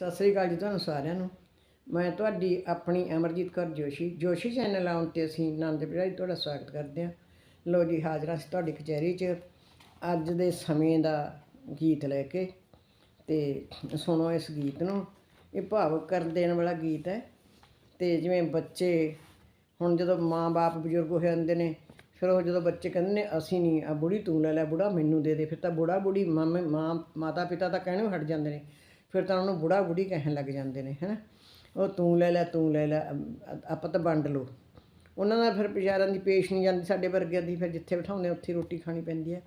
ਸਤਿ ਸ੍ਰੀ ਅਕਾਲ ਜੀ ਤੁਹਾਨੂੰ ਸਾਰਿਆਂ ਨੂੰ। ਮੈਂ ਤੁਹਾਡੀ ਆਪਣੀ ਅਮਰਜੀਤ ਕੌਰ ਜੋਸ਼ੀ। ਜੋਸ਼ੀ ਚੈਨਲ ਆਉਣ ਤੇ ਅਸੀਂ ਆਨੰਦ ਵਿਹਾਰ ਤੁਹਾਡਾ ਸਵਾਗਤ ਕਰਦੇ ਹਾਂ। ਲੋ ਜੀ, ਹਾਜ਼ਰਾਂ ਅਸੀਂ ਤੁਹਾਡੀ ਕਚਹਿਰੀ 'ਚ। ਅੱਜ ਦੇ ਸਮੇਂ ਦਾ ਗੀਤ ਲੈ ਕੇ ਤੇ ਸੁਣੋ ਇਸ ਗੀਤ ਨੂੰ। ਇਹ ਭਾਵੁਕ ਕਰ ਦੇਣ ਵਾਲਾ ਗੀਤ ਹੈ। ਤੇ ਜਿਵੇਂ ਬੱਚੇ ਹੁਣ ਜਦੋਂ ਮਾਂ-ਬਾਪ ਬਜ਼ੁਰਗ ਹੋ ਜਾਂਦੇ ਨੇ, ਫਿਰ ਉਹ ਜਦੋਂ ਬੱਚੇ ਕਹਿੰਦੇ ਨੇ, ਅਸੀਂ ਨਹੀਂ ਆ ਬੁੜੀ ਤੂੰ ਲੈ ਲੈ, ਬੁੜਾ ਮੈਨੂੰ ਦੇ ਦੇ। ਫਿਰ ਤਾਂ ਬੁੜਾ ਬੁੜੀ ਮਾਮੇ, ਮਾਂ ਮਾਤਾ ਪਿਤਾ ਤਾਂ ਕਹਿਣੋਂ ਹਟ ਜਾਂਦੇ ਨੇ। ਫਿਰ ਤਾਂ ਉਹਨੂੰ ਬੁੜਾ ਬੁੜੀ ਕਹਿਣ ਲੱਗ ਜਾਂਦੇ ਨੇ, ਹੈਨਾ? ਉਹ ਤੂੰ ਲੈ ਲੈ, ਤੂੰ ਲੈ ਲੈ, ਆਪਾਂ ਤਾਂ ਵੰਡ ਲਓ। ਉਹਨਾਂ ਦਾ ਫਿਰ ਵਿਚਾਰਿਆਂ ਦੀ ਪੇਸ਼ ਨਹੀਂ ਜਾਂਦੀ, ਸਾਡੇ ਵਰਗਿਆਂ ਦੀ ਫਿਰ ਜਿੱਥੇ ਬਿਠਾਉਂਦੇ ਉੱਥੇ ਰੋਟੀ ਖਾਣੀ ਪੈਂਦੀ ਹੈ।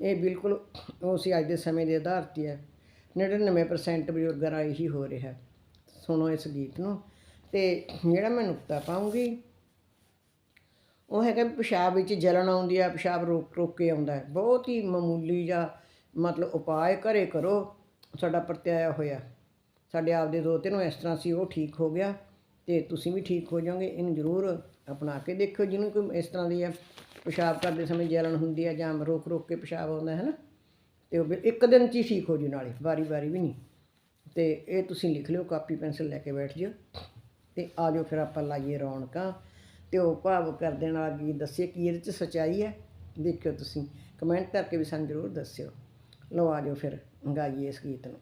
ਇਹ ਬਿਲਕੁਲ ਉਹ ਸੀ ਅੱਜ ਦੇ ਸਮੇਂ ਦੇ ਆਧਾਰ ਤੇ ਹੈ। 99% ਬਜ਼ੁਰਗਾਂ ਰਾਹੀਂ ਇਹੀ ਹੋ ਰਿਹਾ। ਸੁਣੋ ਇਸ ਗੀਤ ਨੂੰ। ਤੇ ਜਿਹੜਾ ਮੈਂ ਨੁਕਤਾ ਪਾਉਂਗੀ, ਉਹ ਹੈਗਾ ਪਿਸ਼ਾਬ ਵਿੱਚ ਜਲਣ ਆਉਂਦੀ ਆ, ਪਿਸ਼ਾਬ ਰੋਕ ਰੋਕ ਕੇ ਆਉਂਦਾ ਬਹੁਤ ਹੀ ਮਾਮੂਲੀ ਜਾਂ ਮਤਲਬ ਉਪਾਅ ਘਰੇ ਕਰੋ। ਸਾਡਾ ਪ੍ਰਤਿਆਇਆ ਹੋਇਆ। ਸਾਡੇ ਆਪਦੇ ਦੋ ਤਿੰਨ ਇਸ ਤਰ੍ਹਾਂ ਸੀ, ਉਹ ਠੀਕ ਹੋ ਗਿਆ ਤੇ ਤੁਸੀਂ ਵੀ ਠੀਕ ਹੋ ਜਾਓਗੇ। ਇਹਨੂੰ ਜ਼ਰੂਰ ਅਪਣਾ ਕੇ ਦੇਖਿਓ। ਜਿਹਨੂੰ ਕੋਈ ਇਸ ਤਰ੍ਹਾਂ ਦੀ ਹੈ ਪਿਸ਼ਾਬ ਕਰਦੇ ਸਮੇਂ ਜਲਨ ਹੁੰਦੀ ਹੈ ਜਾਂ ਰੋਕ ਰੋਕ ਕੇ ਪਿਸ਼ਾਬ ਆਉਂਦਾ ਹੈ ਨਾ, ਤੇ ਉਹ ਵੀ ਇੱਕ ਦਿਨ 'ਚ ਹੀ ਠੀਕ ਹੋ ਜੂ ਨਾਲੇ, ਵਾਰੀ ਵਾਰੀ ਵੀ ਨਹੀਂ। ਤੇ ਇਹ ਤੁਸੀਂ ਲਿਖ ਲਿਓ, ਕਾਪੀ ਪੈਨਸਲ ਲੈ ਕੇ ਬੈਠ ਜਿਓ ਤੇ ਆ ਜਾਓ ਫਿਰ ਆਪਾਂ ਲਾਈਏ ਰੌਣਕਾਂ ਤੇ ਉਹ ਭਾਵ ਕਰ ਦੇਣ ਵਾਲਾ ਗੀਤ ਦੱਸਿਓ ਕੀ ਇਹਦੇ ਚ ਸਚਾਈ ਹੈ। ਦੇਖਿਓ ਤੁਸੀਂ, ਕਮੈਂਟ ਕਰਕੇ ਵੀ ਸਾਨੂੰ ਜ਼ਰੂਰ ਦੱਸਿਓ। ਲਓ ਆ ਜਾਓ ਫਿਰ ਗਾਈਏ ਇਸ ਗੀਤ ਨੂੰ।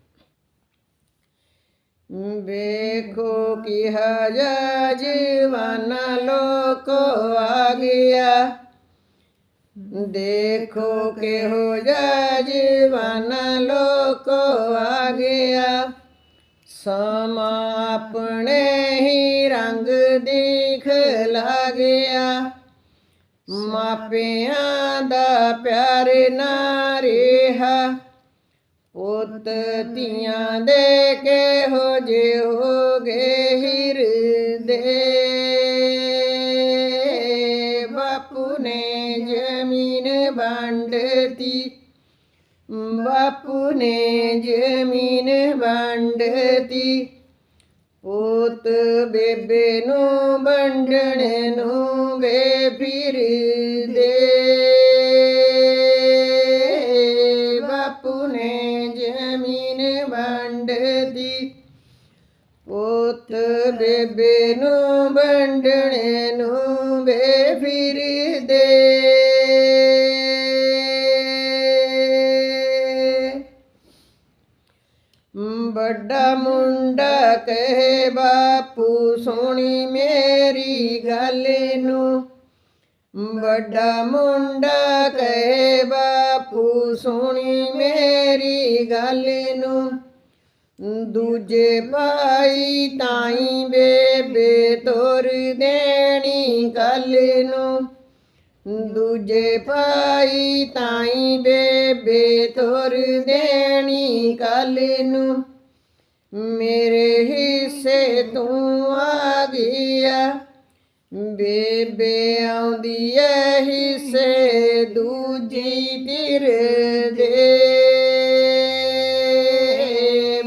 ਵੇਖੋ ਕੀ ਹਜਾ ਜੀਵਾਨਾ ਲੋਕ ਆ ਗਿਆ। ਦੇਖੋ ਕਿਹੋ ਜਿਹਾ ਜੀਵਾਨਾ ਲੋਕ ਆ ਗਿਆ। ਸਮਾਂ ਆਪਣੇ ਹੀ ਰੰਗ ਦਿਖ ਲੱਗਿਆ ਮਾਪਿਆਂ ਦਾ ਪਿਆਰ ਨਾ ਰਿਹਾ। ਪੁੱਤ ਧੀਆਂ ਦੇ ਕਿਹੋ ਜਿਹੇ ਹੋ ਗਏ ਹਿਰਦੇ। ਬਾਪੂ ਨੇ ਜ਼ਮੀਨ ਵੰਡਤੀ। ਬਾਪੂ ਨੇ ਜ਼ਮੀਨ ਵੰਡਤੀ। ਪੁੱਤ ਬੇਬੇ ਨੂੰ ਵੰਡਣ ਨੂੰ ਬਾਪੂ ਸੋਣੀ ਮੇਰੀ ਗੱਲ ਨੂੰ। ਦੂਜੇ ਭਾਈ ਤਾਈ ਬੇਬੇ ਤੋਰ ਦੇਣੀ ਕੱਲ ਨੂੰ। ਦੂਜੇ ਭਾਈ ਤਾਈ ਬੇਬੇ ਤੋਰ ਦੇਣੀ ਕੱਲ ਨੂੰ। ਮੇਰੇ ਹਿੱਸੇ ਤੂੰ ਆ ਗਿਆ। ਬੇਬੇ ਆਉਂਦੀ ਐ ਹਿੱਸੇ ਦੂ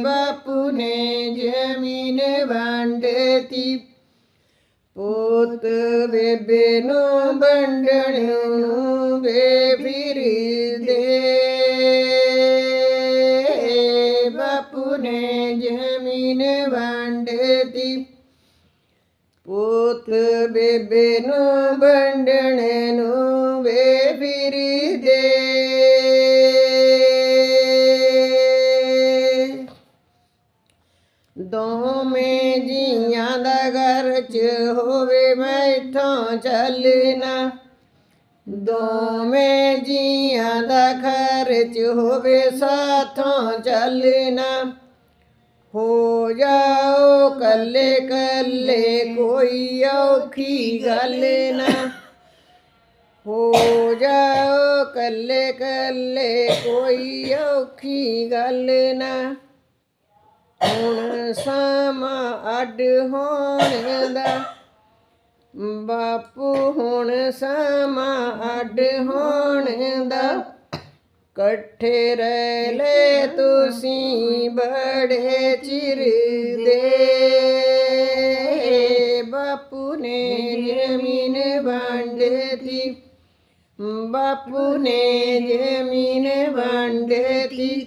ਬਾਪੂ ਨੇ ਜ਼ਮੀਨ ਵੰਡਤੀ ਪੁੱਤ ਬੇਬੇ ਨੂੰ ਵੰਡਣ ਨੂੰ ਵੇ ਫਿਰਦੇ ਬਾਪੂ ਨੇ ਜ਼ਮੀਨ ਵੰਡਤੀ ਪੁੱਤ ਬੇਬੇ ਨੂੰ ਵੰਡਣੇ ਨੂੰ ਵੇ ਫਿਰੀ ਦੇ। ਦੋਵੇਂ ਜੀਆਂ ਦਾ ਘਰ ਚ ਹੋਵੇ ਮੈਂ ਮੈਥੋਂ ਚੱਲਣਾ। ਦੋਵੇਂ ਜੀਆਂ ਦਾ ਘਰ ਚ ਹੋਵੇ ਸਾਥੋਂ ਚੱਲਣਾ। ਹੋ ਜਾਓ ਕੱਲੇ ਕੱਲੇ, ਕੋਈ ਔਖੀ ਗੱਲ ਨਾ। ਹੋ ਜਾਓ ਕੱਲੇ ਕੱਲੇ, ਕੋਈ ਔਖੀ ਗੱਲ ਨਾ। ਹੁਣ ਸਮਾਂ ਅੱਡ ਹੋਣ ਦਾ, ਬਾਪੂ ਹੁਣ ਸਮਾਂ ਅੱਡ ਹੋਣ ਦਾ। ਕੱਠੇ ਰਹਿ ਲੈ ਤੁਸੀਂ ਬੜੇ ਚਿਰ ਦੇ। ਬਾਪੂ ਨੇ ਜ਼ਮੀਨ ਵੰਡਤੀ। ਬਾਪੂ ਨੇ ਜ਼ਮੀਨ ਵੰਡਤੀ।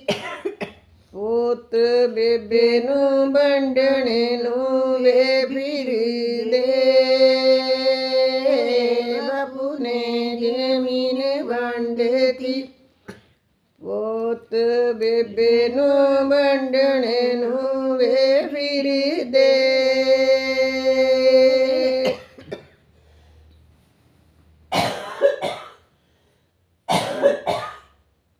ਪੋਤ ਬੇਬੇ ਨੂੰ ਵੰਡਣੇ ਨੂੰ ਵੇ ਫਿਰਦੇ ਬੇਬੇ ਨੂੰ ਵੰਡਣੇ ਨੂੰ ਵੇ ਫਿਰਦੇ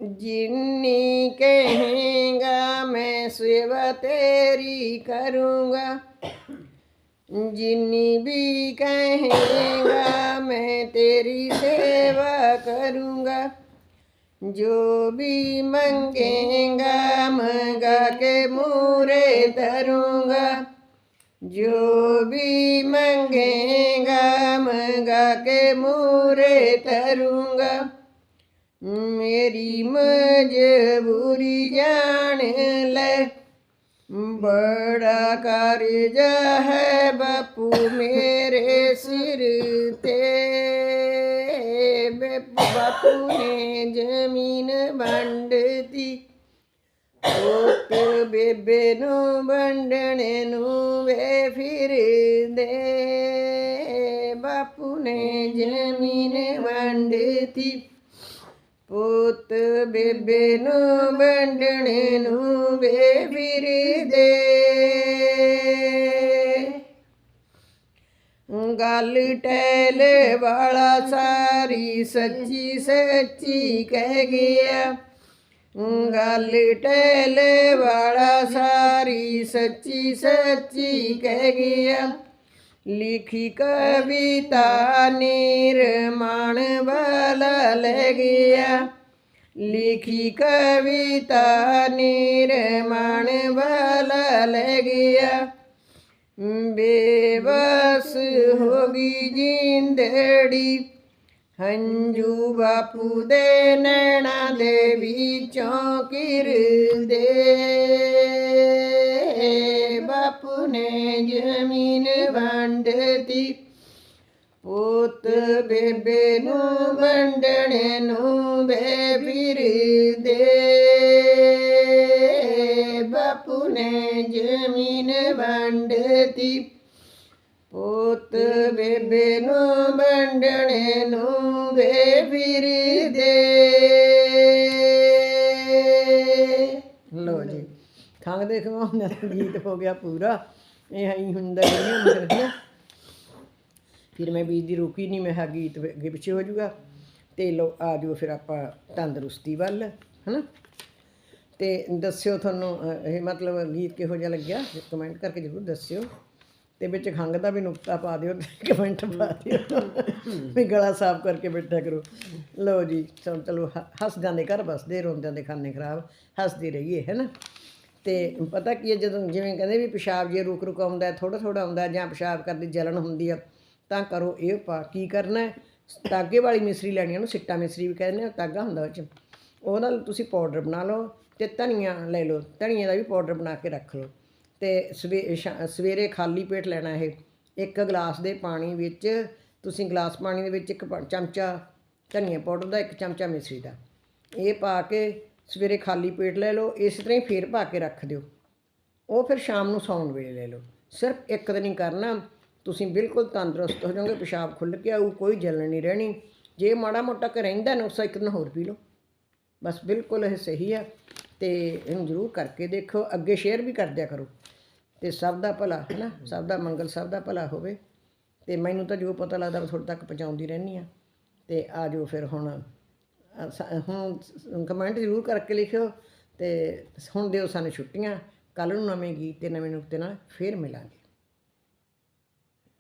ਜਿੰਨੀ ਕਹੇਗਾ ਮੈਂ ਸੇਵਾ ਤੇਰੀ ਕਰੂੰਗਾ। ਜਿੰਨੀ ਵੀ ਕਹੇਗਾ ਮੈਂ ਤੇਰੀ ਸੇਵਾ ਕਰੂੰਗਾ। ਜੋ ਵੀ ਮੰਗੇਗਾ ਮੰਗਾ ਕੇ ਮੂਰੇ ਧਰੂੰਗਾ ਜੋ ਵੀ ਮੰਗੇਗਾ ਮੰਗਾ ਕੇ ਮੂਰੇ ਧਰੂੰਗਾ ਮੇਰੀ ਮਜਬੂਰੀ ਜਾਣ ਲੈ ਬੜਾ ਕਾਰਜ ਹੈ ਬਾਪੂ ਮੇਰੇ ਸਿਰ ਤੇ ਬੇ ਬਾਪੂ ਨੇ ਜ਼ਮੀਨ ਵੰਡਤੀ। ਪੁੱਤ ਬੇਬੇ ਨੂੰ ਵੰਡਣੇ ਨੂੰ ਵੇ ਫਿਰਦੇ। ਬਾਪੂ ਨੇ ਜ਼ਮੀਨ ਵੰਡਤੀ। ਪੁੱਤ ਬੇਬੇ ਨੂੰ ਵੰਡਣੇ ਨੂੰ ਵੇ ਫਿਰਦੇ ਗੱਲ ਟੈਲ ਵਾਲਾ ਸਾਰੀ ਸੱਚੀ ਸੱਚੀ ਕਹਿ ਗਿਆ ਗੱਲ ਟੈਲ ਵਾਲਾ ਸਾਰੀ ਸੱਚੀ ਸੱਚੀ ਕਹਿ ਗਿਆ ਲਿਖੀ ਕਵਿਤਾ ਨਿਰਮਾਣ ਵਾਲਾ ਲੈ ਗਿਆ ਲਿਖੀ ਕਵਿਤਾ ਨਿਰਮਾਣ ਹੋ ਗਈ ਜਿੰਦੜੀ। ਹੰਝੂ ਬਾਪੂ ਦੇ ਨੈਣਾ ਦੇ ਵਿੱਚੋਂ ਕਿਰਦੇ। ਬਾਪੂ ਨੇ ਜ਼ਮੀਨ ਵੰਡਤੀ। ਪੁੱਤ ਬੇਬੇ ਨੂੰ ਵੰਡਣੇ ਨੂੰ ਬੇ ਦੇ ਬਾਪੂ ਨੇ ਜ਼ਮੀਨ ਵੰਡਤੀ। ਪੁੱਤ ਬੇਬੇ ਨੂੰ ਵੰਡਣੇ ਨੂੰ ਵੇ ਫਿਰਦੇ ਲੋ ਜੀ, ਖੰਗ ਦੇ ਖਵਾਉਂਦੇ ਗੀਤ ਹੋ ਗਿਆ ਪੂਰਾ। ਇਹ ਹੀ ਹੁੰਦਾ ਨਹੀਂ, ਹੁੰਦਾ ਫਿਰ ਮੈਂ ਬੀਜ ਦੀ ਰੋਕੀ ਨਹੀਂ, ਮੈਂ ਹਾਂ ਗੀਤ ਅੱਗੇ ਪਿੱਛੇ ਹੋ ਜਾਊਗਾ। ਤੇ ਲੋ ਆ ਜਾਓ ਫਿਰ ਆਪਾਂ ਤੰਦਰੁਸਤੀ ਵੱਲ, ਹਨਾ? ਤੇ ਦੱਸਿਓ ਤੁਹਾਨੂੰ ਇਹ ਮਤਲਬ ਗੀਤ ਕਿਹੋ ਜਿਹਾ ਲੱਗਿਆ? ਕਮੈਂਟ ਕਰਕੇ ਜ਼ਰੂਰ ਦੱਸਿਓ। ਤੇ ਵਿੱਚ ਖੰਗ ਦਾ ਵੀ ਨੁਕਤਾ ਪਾ ਦਿਓ ਤੇ ਕਮੈਂਟ ਪਾ ਦਿਓ। ਵੀ ਗਲਾ ਸਾਫ਼ ਕਰਕੇ ਬੈਠਾ ਕਰੋ। ਲਓ ਜੀ ਚਲੋ ਚਲੋ ਹ- ਹੱਸ ਜਾਂਦੇ ਘਰ ਬਸਦੇ ਰੋਂਦਿਆਂ ਦੇ ਖਾਨੇ ਖਰਾਬ ਹੱਸਦੇ ਰਹੀਏ ਹੈ ਨਾ ਤੇ ਪਤਾ ਕੀ ਹੈ ਜਦੋਂ ਜਿਵੇਂ ਕਹਿੰਦੇ ਵੀ ਪਿਸ਼ਾਬ ਜੇ ਰੁਕ ਰੁਕ ਆਉਂਦਾ ਥੋੜਾ ਥੋੜਾ ਆਉਂਦਾ ਜਾਂ ਪਿਸ਼ਾਬ ਕਰਦੀ ਜਲਨ ਹੁੰਦੀ ਆ ਤਾਂ ਕਰੋ ਇਹ ਪਾ ਕੀ ਕਰਨਾ ਹੈ? ਤਾਗੇ ਵਾਲੀ ਮਿਸਰੀ ਲੈਣੀ ਆ, ਉਹਨੂੰ ਸਿੱਟਾ ਮਿਸਰੀ ਵੀ ਕਹਿੰਦੇ ਆ ਤਾਗਾ ਹੁੰਦਾ ਉਹ ਚ ਉਹ ਨਾਲ ਤੁਸੀਂ ਪਾਊਡਰ ਬਣਾ ਲਓ ਤੇ ਧਨੀਆ ਲੈ ਲਓ ਧਨੀਆ ਦਾ ਵੀ ਪਾਊਡਰ ਬਣਾ ਕੇ ਰੱਖ ਲਓ। ਤੇ ਸਵੇ- ਸ਼ਾ- ਸਵੇਰੇ ਖਾਲੀ ਪੇਟ ਲੈਣਾ ਇਹ। ਇੱਕ ਗਲਾਸ ਦੇ ਪਾਣੀ ਵਿੱਚ, ਤੁਸੀਂ ਗਲਾਸ ਪਾਣੀ ਦੇ ਵਿੱਚ ਇੱਕ ਚਮਚਾ ਧਨੀਆ ਪਾਊਡਰ ਦਾ, ਇੱਕ ਚਮਚਾ ਮਿਸਰੀ ਦਾ। ਇਹ ਪਾ ਕੇ ਸਵੇਰੇ ਖਾਲੀ ਪੇਟ ਲੈ ਲਓ, ਇਸ ਤਰ੍ਹਾਂ ਹੀ ਫੇਰ ਪਾ ਕੇ ਰੱਖ ਦਿਓ। ਉਹ ਫਿਰ ਸ਼ਾਮ ਨੂੰ ਸੌਣ ਵੇਲੇ ਲੈ ਲਓ। ਸਿਰਫ ਇੱਕ ਦਿਨ ਹੀ ਕਰਨਾ। ਤੁਸੀਂ ਬਿਲਕੁਲ ਤੰਦਰੁਸਤ ਹੋ ਜਾਓਗੇ, ਪਿਸ਼ਾਬ ਖੁੱਲ ਕੇ ਆਊ, ਕੋਈ ਜਲਣ ਨਹੀਂ ਰਹਿਣੀ। ਜੇ ਮਾੜਾ ਮੋਟਾ ਕ ਰਹਿੰਦਾ ਨੁਕਸਾ ਇੱਕ ਦਿਨ ਹੋਰ ਪੀ ਲਓ। ਬਸ ਬਿਲਕੁਲ ਇਹ ਸਹੀ ਆ। ਤੇ ਇਹਨੂੰ ਜ਼ਰੂਰ ਕਰਕੇ ਦੇਖੋ, ਅੱਗੇ ਸ਼ੇਅਰ ਵੀ ਕਰ ਦਿਆ ਕਰੋ। ਤੇ ਸਭ ਦਾ ਭਲਾ ਹੈ ਨਾ ਸਭ ਦਾ ਮੰਗਲ, ਸਭ ਦਾ ਭਲਾ ਹੋਵੇ। ਤੇ ਮੈਨੂੰ ਤਾਂ ਜੋ ਪਤਾ ਲੱਗਦਾ ਤੁਹਾਡੇ ਤੱਕ ਪਹੁੰਚਾਉਂਦੀ ਰਹਿੰਦੀ ਆ ਤੇ ਆ ਜਾਓ ਫਿਰ ਹੁਣ। ਹੁਣ ਕਮੈਂਟ ਜ਼ਰੂਰ ਕਰਕੇ ਲਿਖਿਓ ਤੇ ਹੁਣ ਦਿਓ ਸਾਨੂੰ ਛੁੱਟੀਆਂ। ਕੱਲ ਨੂੰ ਨਵੇਂ ਗੀਤ ਤੇ ਨਵੇਂ ਨੁਕਤੇ ਨਾਲ ਫੇਰ ਮਿਲਾਂਗੇ।